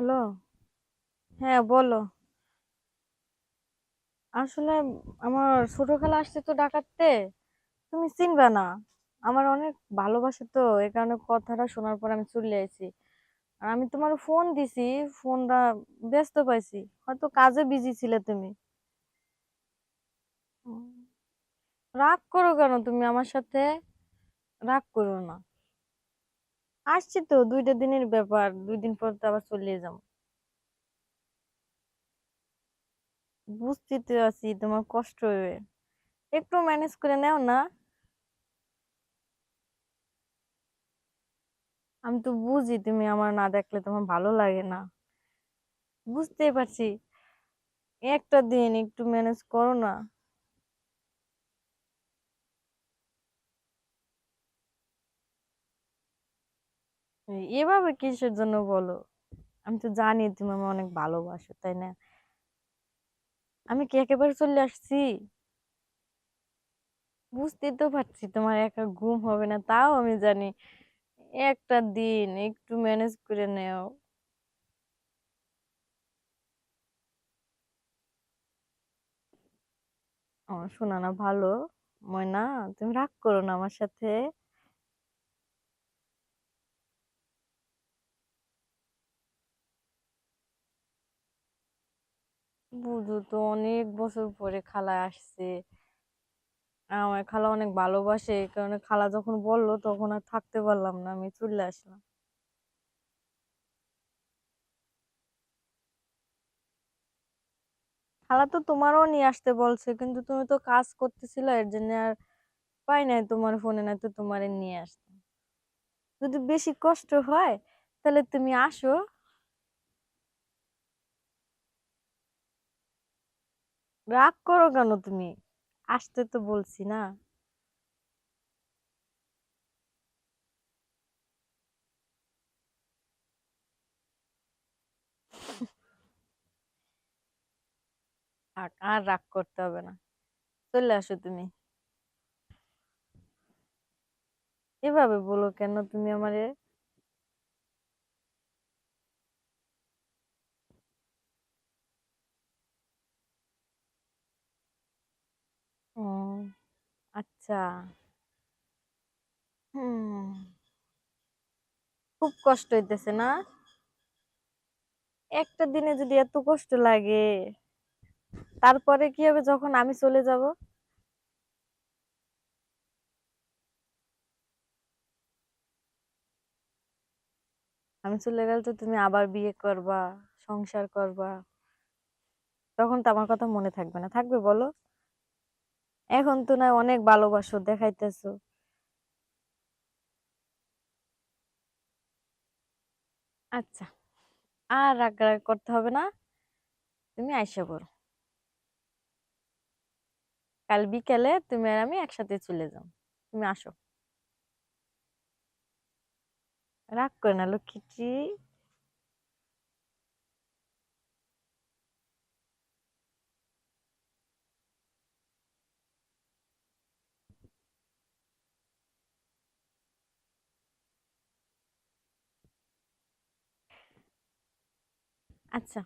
Hello? হ্যাঁ বলো। আসলে আমার ছোট খালা আসছে তো ডাকাতে তুমি চিনবে না। আমার অনেক ভালোবাসে তো এই কারণে কথাটা শোনার পর আমি চলে আইছি। আর আমি তোমার ফোন দিছি ফোনটা ব্যস্ত পাইছি। হয়তো কাজে বিজি ছিলে তুমি। রাগ করো কেন তুমি আমার সাথে? রাগ করো না। আসছি তো, দুইটা দিনের ব্যাপার, দুই দিন পর তো আবার চলে যাব। বুঝতে তো আছি, তোমার কষ্ট হবে একটু ম্যানেজ করে নাও না। আমি তো বুঝি তুমি আমার না দেখলে তোমার ভালো লাগে না। বুঝতেই পারছি। একটা দিন একটু ম্যানেজ করো না। এভাবে কিসের জন্য বলো? আমি তো জানি তুমি আমার অনেক ভালোবাসো, তাই না? আমি কি একেবারে চলে আসছি? বুঝতেই তো পারছি তোমার একা ঘুম হবে না, তাও আমি জানি একটা দিন একটু ম্যানেজ করে নেও। আমার শোনা না ভালো, ময়না, তুমি রাগ করো না আমার সাথে। বুঝো তো, অনেক বছর পরে খালা আসছে। আমার খালা অনেক ভালোবাসে, এই কারণে খালা যখন বলল তখন আর থাকতে পারলাম না, আমি চলে আসলাম। খালা তো তোমারও নিয়ে আসতে বলছে, কিন্তু তুমি তো কাজ করতেছিলে, এর জন্য আর পাই নাই তোমার ফোনে না তো তোমার নিয়ে আসতাম যদি বেশি কষ্ট হয়, তাহলে তুমি আসো। রাগ করো কেন তুমি? আসতে তো বলছি না। থাক আর রাগ করতে হবে না। চলে আসো তুমি। এভাবে বলো কেন তুমি আমারে ও আচ্ছা। হুম। খুব কষ্ট হইতেছে না? একটা দিনে যদি এত কষ্ট লাগে তারপরে কি হবে যখন আমি চলে যাব? আমি চলে গেলে তো তুমি আবার বিয়ে করবা সংসার করবা। তখন তো আমার কথা মনে থাকবে না। থাকবে বলো? এখন তো না অনেক ভালোবাসো দেখাইতেছো। আচ্ছা আর রাগ করতে হবে না? তুমি আইসা করো কাল বিকেলে তুমি আর আমি একসাথে চলে যাও। তুমি আসো। রাগ করে না লক্ষ্মীটি আচ্ছা।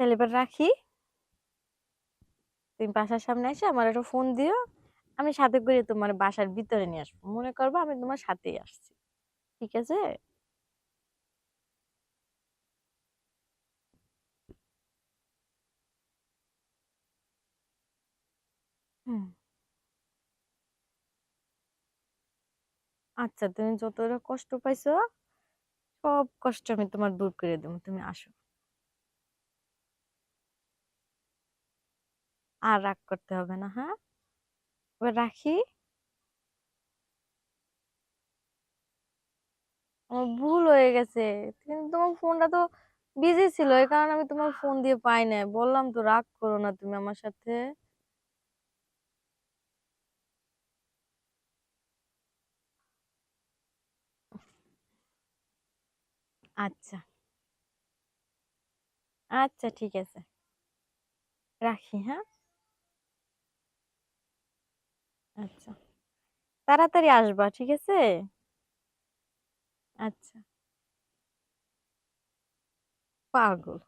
তাহলে এবার রাখি। তুমি বাসার সামনে এসে আমার একটা ফোন দিও। আমি সাথে করে তোমার বাসার ভিতরে নিয়ে আসব। মনে করব আমি তোমার সাথেই আসছি। ঠিক আছে? আচ্ছা তুমি যতটা কষ্ট পাইছো সব কষ্ট আমি তোমার দূর করে দেবো, তুমি আসো। আর রাগ করতে হবে না হ্যাঁ? এবার রাখি। আমার ভুল হয়ে গেছে, কিন্তু তোমার ফোনটা তো বিজি ছিল, এই কারণে আমি তোমার ফোন দিয়ে পাই নাই। বললাম তো, রাগ করো না তুমি আমার সাথে। আচ্ছা। আচ্ছা ঠিক আছে। রাখি হ্যাঁ? আচ্ছা। তাড়াতাড়ি আসবা ঠিক আছে? আচ্ছা। পাগল।